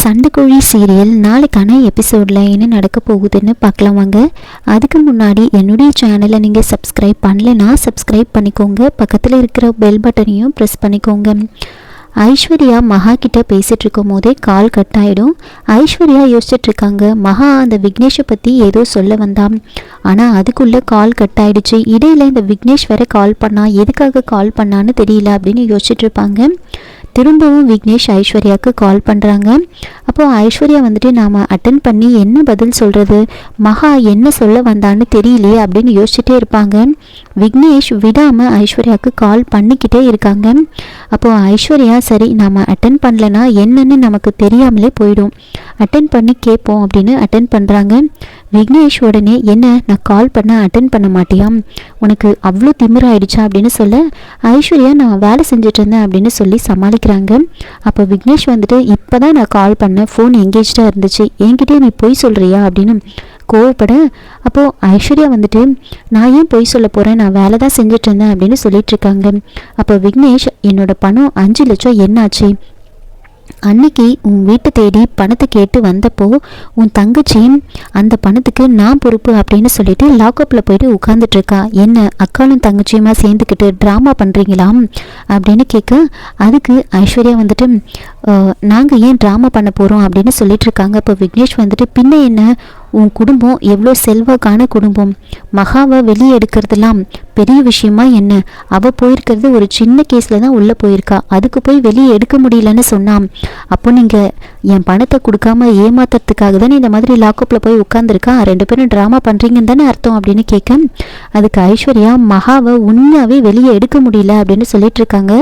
சண்டைக்குழி serial நாளைக்கான எபிசோடில் என்ன நடக்க போகுதுன்னு பார்க்கலாம் வாங்க. அதுக்கு முன்னாடி என்னுடைய சேனலை நீங்கள் சப்ஸ்கிரைப் பண்ணலைன்னா சப்ஸ்கிரைப் பண்ணிக்கோங்க. பக்கத்தில் இருக்கிற பெல் பட்டனையும் ப்ரெஸ் பண்ணிக்கோங்க. ஐஸ்வர்யா மகா கிட்ட பேசிட்டு இருக்கும் போதே கால் கட் ஆயிடும். ஐஸ்வர்யா யோசிச்சுட்டு இருக்காங்க. மகா அந்த விக்னேஷை பற்றி ஏதோ சொல்ல வந்தான். ஆனால் அதுக்குள்ளே கால் கட் ஆயிடுச்சு. இடையில இந்த விக்னேஷ் வேற கால் பண்ணா எதுக்காக கால் பண்ணான்னு தெரியல அப்படின்னு யோசிச்சுட்டு இருப்பாங்க. திரும்பவும் விக்னேஷ் ஐஸ்வர்யாவுக்கு கால் பண்ணுறாங்க அப்போது ஐஸ்வர்யா வந்துட்டு நாம் அட்டன் பண்ணி என்ன பதில் சொல்கிறது மகா என்ன சொல்ல வந்தான்னு தெரியலையே அப்படின்னு யோசிச்சுட்டே இருப்பாங்க. விக்னேஷ் விடாமல் ஐஸ்வர்யாவுக்கு கால் பண்ணிக்கிட்டே இருக்காங்க. அப்போது ஐஸ்வர்யா சரி நாம் அட்டன் பண்ணலனா என்னன்னு நமக்கு தெரியாமலே போயிடும். அட்டன் பண்ணி கேட்போம் அப்படின்னு அட்டன் பண்ணுறாங்க விக்னேஷ் உடனே என்ன நான் கால் பண்ண அட்டன் பண்ண மாட்டியாம்? உனக்கு அவ்வளோ திமிராயிடுச்சா? அப்படின்னு சொல்ல ஐஸ்வர்யா நான் வேலை செஞ்சுட்டு இருந்தேன் அப்படின்னு சொல்லி சமாளிக்கிறாங்க. அப்போ விக்னேஷ் வந்துட்டு இப்போ தான் நான் கால் பண்ணேன் ஃபோன் எங்கேஜ்டாக இருந்துச்சு. என்கிட்டயே நீ பொய் சொல்கிறியா அப்படின்னு கோவப்பட அப்போது ஐஸ்வர்யா வந்துட்டு நான் ஏன் பொய் சொல்ல போகிறேன் நான் வேலை தான் செஞ்சுட்டு இருந்தேன் அப்படின்னு சொல்லிட்டு இருக்காங்க. அப்போ விக்னேஷ் என்னோட பணம் அஞ்சு லட்சம் என்னாச்சு? அன்னைக்கு உன் வீட்டை தேடி பணத்தை கேட்டு வந்தப்போ உன் தங்கச்சி அந்த பணத்துக்கு நான் பொறுப்பு அப்படின்னு சொல்லிட்டு லாக்அப்பில் போயிட்டு உட்காந்துட்ருக்கா என்ன அக்காலும் தங்கச்சியுமா சேர்ந்துக்கிட்டு ட்ராமா பண்ணுறீங்களா அப்படின்னு கேட்க அதுக்கு ஐஸ்வர்யா வந்துட்டு நாங்கள் ஏன் ட்ராமா பண்ண போகிறோம் அப்படின்னு சொல்லிட்டு இருக்காங்க. இப்போ விக்னேஷ் வந்துட்டு பின்ன என்ன? உன் குடும்பம் எவ்வளோ செல்வாக்கான குடும்பம்? மகாவை வெளியே எடுக்கிறதுலாம் பெரிய விஷயமா என்ன? அவள் போயிருக்கிறது ஒரு சின்ன கேஸில் தான் உள்ளே போயிருக்கா. அதுக்கு போய் வெளியே எடுக்க முடியலன்னு சொன்னான். அப்போ நீங்கள் என் பணத்தை கொடுக்காம ஏமாத்துறதுக்காக தானே இந்த மாதிரி லாக்கப்பில் போய் உட்காந்துருக்கா ரெண்டு பேரும் ட்ராமா பண்ணுறீங்கன்னு தானே அர்த்தம் அப்படின்னு கேட்க அதுக்கு ஐஸ்வர்யா மகாவை உண்மையாகவே வெளியே எடுக்க முடியல அப்படின்னு சொல்லிட்டு இருக்காங்க.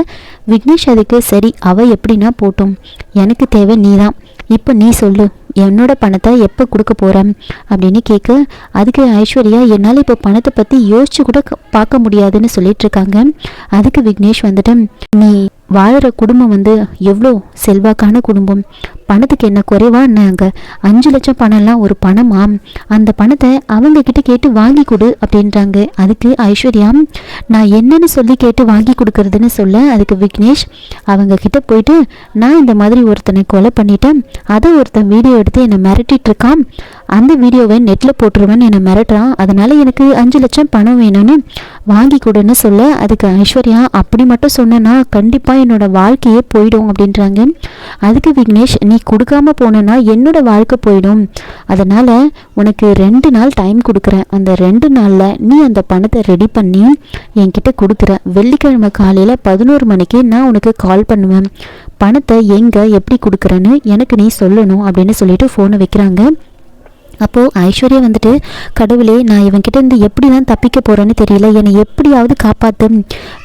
விக்னேஷ் அதுக்கு சரி அவள் எப்படின்னா போட்டும். எனக்கு தேவை நீ தான் இப்போ நீ சொல்லு. என்னோட பணத்தை எப்போ கொடுக்க போகிறேன் அப்படின்னு கேட்க அதுக்கு ஐஸ்வர்யா என்னால் இப்போ பணத்தை பற்றி யோசிச்சு கூட பார்க்க முடியாதுன்னு சொல்லிட்டு இருக்காங்க. அதுக்கு விக்னேஷ் வந்துட்டு நீ வாழ்கிற குடும்பம் வந்து எவ்வளோ செல்வாக்கான குடும்பம். பணத்துக்கு என்ன குறைவான்னாங்க. அஞ்சு லட்சம் பணம்லாம் ஒரு பணமாம் அந்த பணத்தை அவங்க கிட்ட கேட்டு வாங்கி கொடு அப்படின்றாங்க. அதுக்கு ஐஸ்வர்யா நான் என்னன்னு சொல்லி கேட்டு வாங்கி கொடுக்கறதுன்னு சொல்ல அதுக்கு விக்னேஷ் அவங்க கிட்ட போயிட்டு நான் இந்த மாதிரி ஒருத்தனை கொலை பண்ணிட்டேன். அதை ஒருத்தன் வீடியோ எடுத்து என்னை மிரட்டிட்டு இருக்கான் அந்த வீடியோவை நெட்டில் போட்டுருவேன்னு என்னை மிரட்டுறான். அதனால எனக்கு அஞ்சு லட்சம் பணம் வேணும்னு வாங்கி கொடுன்னு சொல்ல அதுக்கு ஐஸ்வர்யா அப்படி மட்டும் சொன்னேன்னா கண்டிப்பாக என்னோட வாழ்க்கையே போயிடும் அப்படின்றாங்க. அதுக்கு விக்னேஷ் நீ கொடுக்காம போனேன்னா என்னோட வாழ்க்கை போயிடும். அதனால் உனக்கு ரெண்டு நாள் டைம் கொடுக்குறேன். அந்த ரெண்டு நாளில் நீ அந்த பணத்தை ரெடி பண்ணி என்கிட்ட கொடுக்குற வெள்ளிக்கிழமை காலையில் பதினோரு மணிக்கு நான் உனக்கு கால் பண்ணுவேன். பணத்தை எங்கே எப்படி கொடுக்குறேன்னு எனக்கு நீ சொல்லணும் அப்படின்னு சொல்லிட்டு ஃபோனை வைக்கிறாங்க. அப்போது ஐஸ்வர்யா வந்துட்டு கடவுளே நான் இவன்கிட்ட இருந்து எப்படி தான் தப்பிக்க போகிறேன்னு தெரியல. என்னை எப்படியாவது காப்பாற்று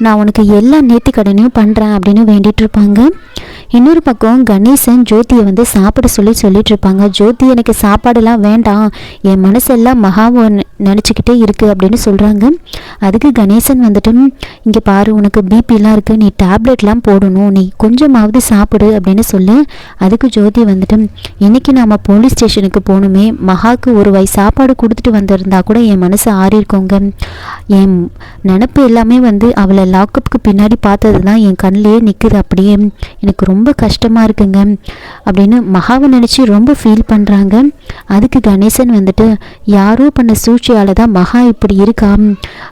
நான் உனக்கு எல்லா நேர்த்தி கடனையும் பண்ணுறேன் அப்படின்னு வேண்டிகிட்டு இருப்பாங்க. இன்னொரு பக்கம் கணேசன் ஜோதியை வந்து சாப்பிட சொல்லி சொல்லிட்டு இருப்பாங்க. ஜோதி எனக்கு சாப்பாடெல்லாம் வேண்டாம். என் மனசெல்லாம் மகாவை நினச்சிக்கிட்டே இருக்குது அப்படின்னு சொல்கிறாங்க அதுக்கு கணேசன் வந்துட்டு இங்கே பாரு உனக்கு பிபிலாம் இருக்குது நீ டேப்லெட்லாம் போடணும். நீ கொஞ்சமாவது சாப்பிடு அப்படின்னு சொல்லு அதுக்கு ஜோதி வந்துட்டு இன்றைக்கி நாம் போலீஸ் ஸ்டேஷனுக்கு போகணுமே. மகாவுக்கு ஒரு வயசு சாப்பாடு கொடுத்துட்டு வந்திருந்தா கூட என் மனசு ஆறியிருக்கோங்க என் நினப்பு எல்லாமே வந்து அவளை லாக்கப்புக்கு பின்னாடி பார்த்தது தான் என் கண்ணிலேயே நிற்குது அப்படியே. எனக்கு ரொம்ப கஷ்டமாக இருக்குங்க. அப்படின்னு மகாவை நினச்சி ரொம்ப ஃபீல் பண்ணுறாங்க அதுக்கு கணேசன் வந்துட்டு யாரோ பண்ண சூழ்ச்சியால் தான் மகா இப்படி இருக்கா?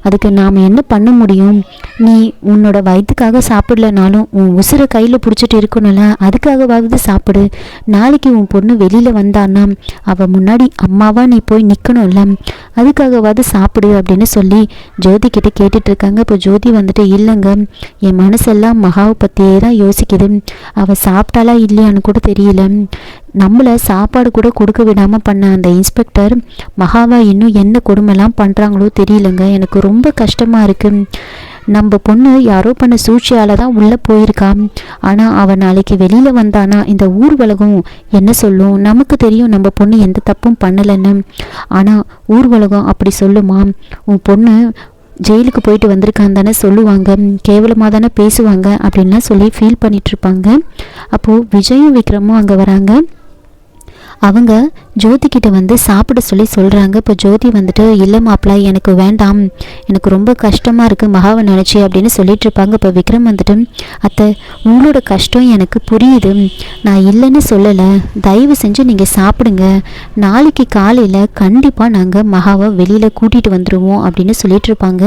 அதுக்கு நாம் என்ன பண்ண முடியும்? நீ உன்னோட வயிற்றுக்காக சாப்பிடலனாலும் உன் உசுரை கையில் பிடிச்சிட்டு இருக்கணும்ல அதுக்காகவாவது சாப்பிடு. நாளைக்கு உன் பொண்ணு வெளியில் வந்தான்னா அவள் முன்னாடி அம்மாவா நீ போய் நிற்கணும்ல அதுக்காகவாவது சாப்பிடு அப்படின்னு சொல்லி ஜோதி கிட்ட கேட்டுட்டு இருக்காங்க இப்போ ஜோதி வந்துட்டு இல்லைங்க என் மனசெல்லாம் மகாவை பற்றியே தான் யோசிக்குது. அவள் சாப்பிட்டாலா இல்லையான்னு கூட தெரியல. நம்மளை சாப்பாடு கூட கொடுக்க விடாமல் பண்ண அந்த இன்ஸ்பெக்டர் மகாவா இன்னும் என்ன கொடுமைலாம் பண்ணுறாங்களோ தெரியலங்க. எனக்கு ரொம்ப கஷ்டமாக இருக்குது நம்ம பொண்ணு யாரோ பண்ண சூழ்ச்சியால் தான் உள்ளே போயிருக்கா. ஆனால் அவன் நாளைக்கு வெளியில் வந்தானா இந்த ஊர் உலகம் என்ன சொல்லும்? நமக்கு தெரியும் நம்ம பொண்ணு எந்த தப்பும் பண்ணலைன்னு. ஆனால் ஊர் உலகம் அப்படி சொல்லுமா? உன் பொண்ணு ஜெயிலுக்கு போயிட்டு வந்திருக்கான்னு தானே சொல்லுவாங்க. கேவலமாக தானே பேசுவாங்க. அப்படின்லாம் சொல்லி ஃபீல் பண்ணிகிட்ருப்பாங்க அப்போது விஜயும் விக்ரமும் அங்கே வராங்க. அவங்க ஜோதி கிட்ட வந்து சாப்பிட சொல்லி சொல்கிறாங்க இப்போ ஜோதி வந்துட்டு இல்லை மாப்பிள்ளா எனக்கு வேண்டாம். எனக்கு ரொம்ப கஷ்டமாக இருக்குது மகாவை நினச்சி அப்படின்னு சொல்லிட்டு இருப்பாங்க. இப்போ விக்ரம் வந்துட்டு அத்தை உங்களோட கஷ்டம் எனக்கு புரியுது. நான் இல்லைன்னு சொல்லலை. தயவு செஞ்சு நீங்கள் சாப்பிடுங்க. நாளைக்கு காலையில் கண்டிப்பாக நாங்கள் மகாவை வெளியில் கூட்டிகிட்டு வந்துடுவோம் அப்படின்னு சொல்லிட்டு இருப்பாங்க.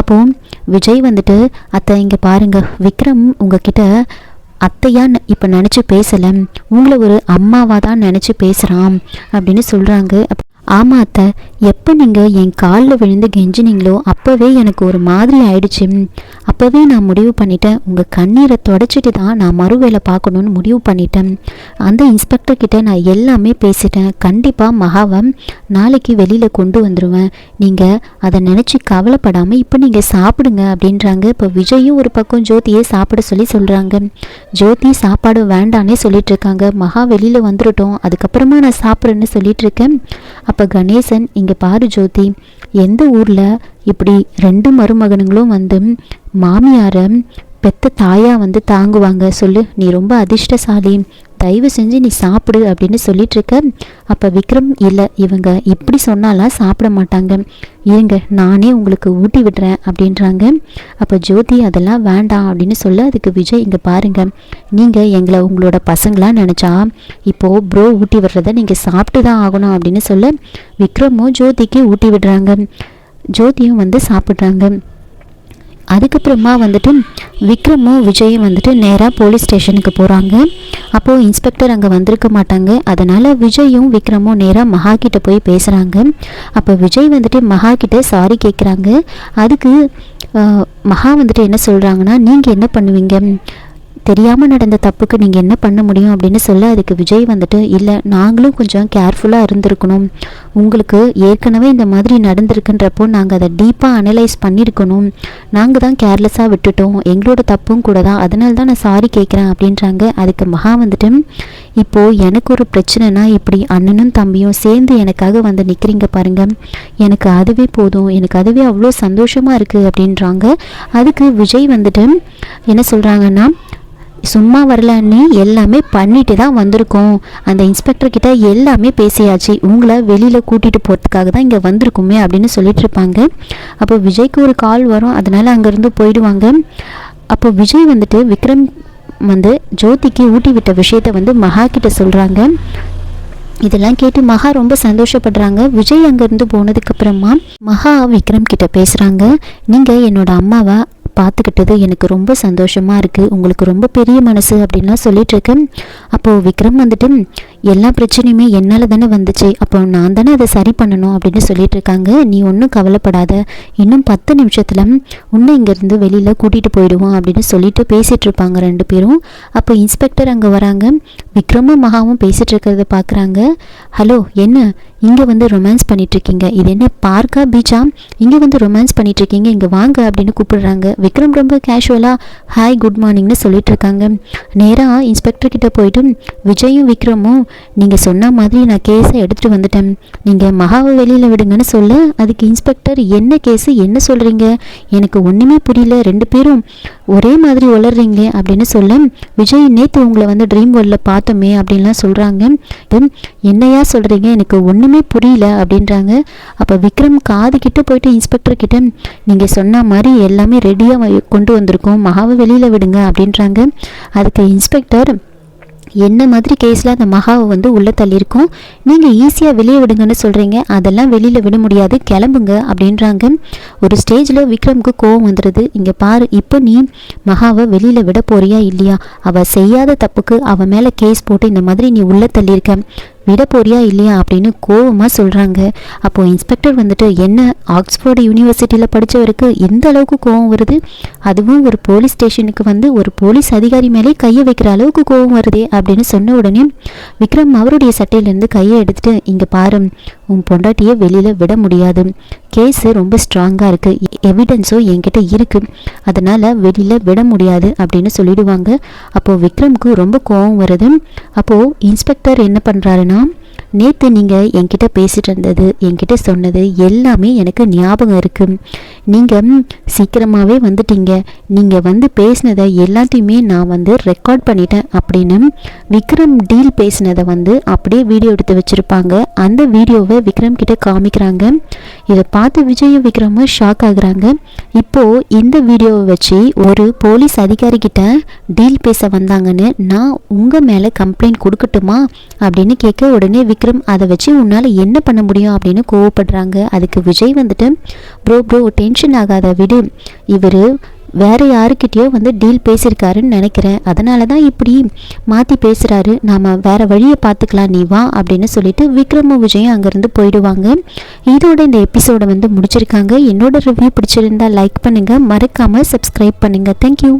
அப்போது விஜய் வந்துட்டு அத்தை இங்கே பாருங்கள் விக்ரம் உங்ககிட்ட அத்தையா இப்போ நினச்சி பேசலை. உங்களை ஒரு அம்மாவாக தான் நினச்சி பேசுகிறான் அப்படின்னு சொல்கிறாங்க ஆமாம் அத்தை எப்போ நீங்கள் என் காலில் விழுந்து கெஞ்சினீங்களோ அப்போவே எனக்கு ஒரு மாதிரி ஆயிடுச்சு. அப்போவே நான் முடிவு பண்ணிட்டேன். உங்கள் கண்ணீரை தொடச்சிட்டு தான் நான் மறுவேளை பார்க்கணுன்னு முடிவு பண்ணிட்டேன். அந்த இன்ஸ்பெக்டர் கிட்ட நான் எல்லாமே பேசிட்டேன். கண்டிப்பாக மகாவை நாளைக்கு வெளியில் கொண்டு வந்துடுவேன் நீங்கள் அதை நினச்சி கவலைப்படாமல் இப்போ நீங்கள் சாப்பிடுங்க அப்படின்றாங்க. இப்போ விஜயும் ஒரு பக்கம் ஜோதியை சாப்பிட சொல்லி சொல்கிறாங்க ஜோதி சாப்பாடு வேண்டானே சொல்லிட்டு இருக்காங்க. மகா வெளியில் வந்துட்டோம் அதுக்கப்புறமா நான் சாப்பிட்றேன்னு சொல்லிட்டு இருக்கேன். அப்போ கணேசன் இங்கே பாரு ஜோதி எந்த ஊரில் இப்படி ரெண்டு மருமகனுங்களும் வந்து மாமியாரை பெத்த தாயா வந்து தாங்குவாங்க? சொல்லு நீ ரொம்ப அதிர்ஷ்டசாலி. தயவு செஞ்சு நீ சாப்பிடு அப்படின்னு சொல்லிட்டு இருக்க அப்போ விக்ரம் இல்லை இவங்க இப்படி சொன்னாலாம் சாப்பிட மாட்டாங்க. இருங்க நானே உங்களுக்கு ஊட்டி விடுறேன் அப்படின்றாங்க. அப்போ ஜோதி அதெல்லாம் வேண்டாம் அப்படின்னு சொல்ல அதுக்கு விஜய் இங்கே பாருங்க நீங்கள் எங்களை உங்களோட பசங்களாம் நினச்சா இப்போது ப்ரோ ஊட்டி விடுறத நீங்கள் சாப்பிட்டு தான் ஆகணும் அப்படின்னு சொல்ல விக்ரமும் ஜோதிக்கு ஊட்டி விடுறாங்க. ஜோதியும் வந்து சாப்பிட்றாங்க. அதுக்கப்புறமா வந்துட்டு விக்ரமும் விஜயும் வந்துட்டு நேராக போலீஸ் ஸ்டேஷனுக்கு போகிறாங்க அப்போது இன்ஸ்பெக்டர் அங்கே வந்திருக்க மாட்டாங்க. அதனால் விஜயும் விக்ரமும் நேராக மகா கிட்ட போய் பேசுகிறாங்க அப்போ விஜய் வந்துட்டு மகா கிட்ட சாரி கேட்குறாங்க அதுக்கு மகா வந்துட்டு என்ன சொல்கிறாங்கன்னா நீங்கள் என்ன பண்ணுவீங்க? தெரியாமல் நடந்த தப்புக்கு நீங்கள் என்ன பண்ண முடியும் அப்படின்னு சொல்ல அதுக்கு விஜய் வந்துட்டு இல்லை நாங்களும் கொஞ்சம் கேர்ஃபுல்லாக இருந்திருக்கணும். உங்களுக்கு ஏற்கனவே இந்த மாதிரி நடந்திருக்குன்றப்போ நாங்கள் அதை டீப்பாக அனலைஸ் பண்ணியிருக்கணும் நாங்கள் தான் கேர்லெஸ்ஸாக விட்டுட்டோம். எங்களோட தப்பும் கூட தான். அதனால தான் நான் சாரி கேட்குறேன் அப்படின்றாங்க. அதுக்கு மகா வந்துட்டு இப்போது எனக்கு ஒரு பிரச்சனைனா இப்படி அண்ணனும் தம்பியும் சேர்ந்து எனக்காக வந்து நிற்கிறீங்க பாருங்கள் எனக்கு அதுவே போதும். எனக்கு அதுவே அவ்வளோ சந்தோஷமாக இருக்குது அப்படின்றாங்க. அதுக்கு விஜய் வந்துட்டு என்ன சொல்கிறாங்கன்னா சும்மா வரலன்னு எல்லாமே பண்ணிட்டு தான் வந்திருக்கோம். அந்த இன்ஸ்பெக்டர் கிட்ட எல்லாமே பேசியாச்சு. உங்களை வெளியில் கூட்டிகிட்டு போகிறதுக்காக தான் இங்கே வந்திருக்குமே அப்படின்னு சொல்லிட்டு இருப்பாங்க. அப்போ விஜய்க்கு ஒரு கால் வரும். அதனால் அங்கேருந்து போயிடுவாங்க. அப்போ விஜய் வந்துட்டு விக்ரம் வந்து ஜோதிக்கு ஊட்டி விட்ட விஷயத்த வந்து மகா கிட்ட சொல்கிறாங்க இதெல்லாம் கேட்டு மகா ரொம்ப சந்தோஷப்படுறாங்க. விஜய் அங்கேருந்து போனதுக்கப்புறமா மகா விக்ரம் கிட்ட பேசுகிறாங்க நீங்கள் என்னோட அம்மாவை? பார்த்துக்கிட்டது எனக்கு ரொம்ப சந்தோஷமாக இருக்குது உங்களுக்கு ரொம்ப பெரிய மனசு அப்படின்லாம் சொல்லிகிட்ருக்கேன் அப்போது விக்ரம் வந்துட்டு எல்லா பிரச்சனையுமே என்னால் தானே வந்துச்சு. அப்போ நான் தானே அதை சரி பண்ணணும் அப்படின்னு சொல்லிட்டு இருக்காங்க நீ ஒன்றும் கவலைப்படாத. இன்னும் பத்து நிமிஷத்தில் உன்னை இங்கேருந்து வெளியில் கூட்டிகிட்டு போயிடுவோம் அப்படின்னு சொல்லிட்டு பேசிகிட்டு இருப்பாங்க ரெண்டு பேரும். அப்போ இன்ஸ்பெக்டர் அங்கே வராங்க. விக்ரமும் மகாவும் பேசிகிட்டு இருக்கிறத பார்க்குறாங்க ஹலோ என்ன? இங்கே வந்து ரொமான்ஸ் பண்ணிகிட்ருக்கீங்க இது என்ன பார்க்கா பீச்சா இங்கே வந்து ரொமான்ஸ் பண்ணிகிட்ருக்கீங்க இங்கே வாங்க அப்படின்னு கூப்பிடுறாங்க. விக்ரம் ரொம்ப கேஷுவலாக ஹாய் குட் மார்னிங்னு சொல்லிட்டு இருக்காங்க. நேராக இன்ஸ்பெக்டர் கிட்ட போயிட்டு விஜயும் விக்ரமும் நீங்கள் சொன்ன மாதிரி நான் கேஸை எடுத்துகிட்டு வந்துட்டேன். நீங்கள் மகாவை வெளியில் விடுங்கன்னு சொல்ல. அதுக்கு இன்ஸ்பெக்டர் என்ன கேஸு என்ன சொல்கிறீங்க எனக்கு ஒன்றுமே புரியல. ரெண்டு பேரும் ஒரே மாதிரி வளர்றீங்களே அப்படின்னு சொல்ல. விஜய் நேற்று உங்களை வந்து ட்ரீம் வேர்ல்டில் பார்த்தோமே அப்படின்லாம் சொல்கிறாங்க என்னையா சொல்கிறீங்க எனக்கு ஒன்றுமே புரியல அப்படின்றாங்க. அப்போ விக்ரம் காது கிட்ட போயிட்டு இன்ஸ்பெக்டர் கிட்ட நீங்கள் சொன்ன மாதிரி எல்லாமே ரெடியாக கொண்டு வந்திருக்கோம். மகாவை வெளியில் விடுங்க அப்படின்றாங்க. அதுக்கு இன்ஸ்பெக்டர் என்ன மாதிரி கேஸில் அந்த மகாவை வந்து உள்ளே தள்ளியிருக்கோம்? நீங்கள் ஈஸியாக வெளியே விடுங்கன்னு சொல்கிறீங்க அதெல்லாம் வெளியில் விட முடியாது. கிளம்புங்க அப்படின்றாங்க. ஒரு ஸ்டேஜில் விக்ரமுக்கு கோவம் வந்துடுது இங்கே பாரு இப்போ நீ மகாவை வெளியில் விட போறியா இல்லையா? அவள் செய்யாத தப்புக்கு அவன் மேலே கேஸ் போட்டு இந்த மாதிரி நீ உள்ளே தள்ளியிருக்க. விட போறியா இல்லையா அப்படின்னு கோவமாக சொல்கிறாங்க அப்போது இன்ஸ்பெக்டர் வந்துட்டு என்ன ஆக்ஸ்ஃபோர்டு யூனிவர்சிட்டியில் படித்தவருக்கு எந்த அளவுக்கு கோவம் வருது? அதுவும் ஒரு போலீஸ் ஸ்டேஷனுக்கு வந்து ஒரு போலீஸ் அதிகாரி மேலே கையை வைக்கிற அளவுக்கு கோவம் வருதே அப்படின்னு சொன்ன உடனே விக்ரம் அவருடைய சட்டையிலேருந்து கையை எடுத்துட்டு இங்கே பாரு உன் பொண்டாட்டியை வெளியில் விட முடியாது. கேஸு ரொம்ப ஸ்ட்ராங்காக இருக்குது எவிடன்ஸும் என்கிட்ட இருக்குது அதனால் வெளியில் விட முடியாது அப்படின்னு சொல்லிடுவாங்க. அப்போது விக்ரம்க்கு ரொம்ப கோவம் வருது. அப்போது இன்ஸ்பெக்டர் என்ன பண்ணுறாருன்னா நேற்று நீங்கள் என்கிட்ட பேசிகிட்டு இருந்தது என்கிட்ட சொன்னது எல்லாமே எனக்கு ஞாபகம் இருக்குது நீங்கள் சீக்கிரமாகவே வந்துட்டீங்க. நீங்கள் வந்து பேசினதை எல்லாத்தையுமே நான் வந்து ரெக்கார்ட் பண்ணிட்டேன் அப்படின்னு விக்ரம் டீல் பேசினதை வந்து அப்படியே வீடியோ எடுத்து வச்சுருப்பாங்க. அந்த வீடியோவை விக்ரம் கிட்ட காமிக்கிறாங்க. இதை பார்த்து விஜயும் விக்ரமும் ஷாக் ஆகுறாங்க. இப்போது இந்த வீடியோவை வச்சு ஒரு போலீஸ் அதிகாரி கிட்ட டீல் பேச வந்தாங்கன்னு நான் உங்கள் மேலே கம்ப்ளைண்ட் கொடுக்கட்டுமா அப்படின்னு கேட்க உடனே விக்ரம் அதை வச்சு உன்னால் என்ன பண்ண முடியும் அப்படின்னு கோவப்படுறாங்க. அதுக்கு விஜய் வந்துட்டு ப்ரோ ப்ரோ டென்ஷன் ஆகாத விடு. இவர் வேறு யாருக்கிட்டேயோ வந்து டீல் பேசியிருக்காருன்னு நினைக்கிறேன். அதனால தான் இப்படி மாற்றி பேசுகிறாரு நாம் வேற வழியை பார்த்துக்கலாம். நீ வா அப்படின்னு சொல்லிட்டு விக்ரமும் விஜயும் அங்கேருந்து போயிடுவாங்க. இதோட இந்த எபிசோடை வந்து முடிச்சிருக்காங்க. என்னோட ரிவ்யூ பிடிச்சிருந்தா லைக் பண்ணுங்கள் மறக்காமல் சப்ஸ்கிரைப் பண்ணுங்கள் தேங்க்யூ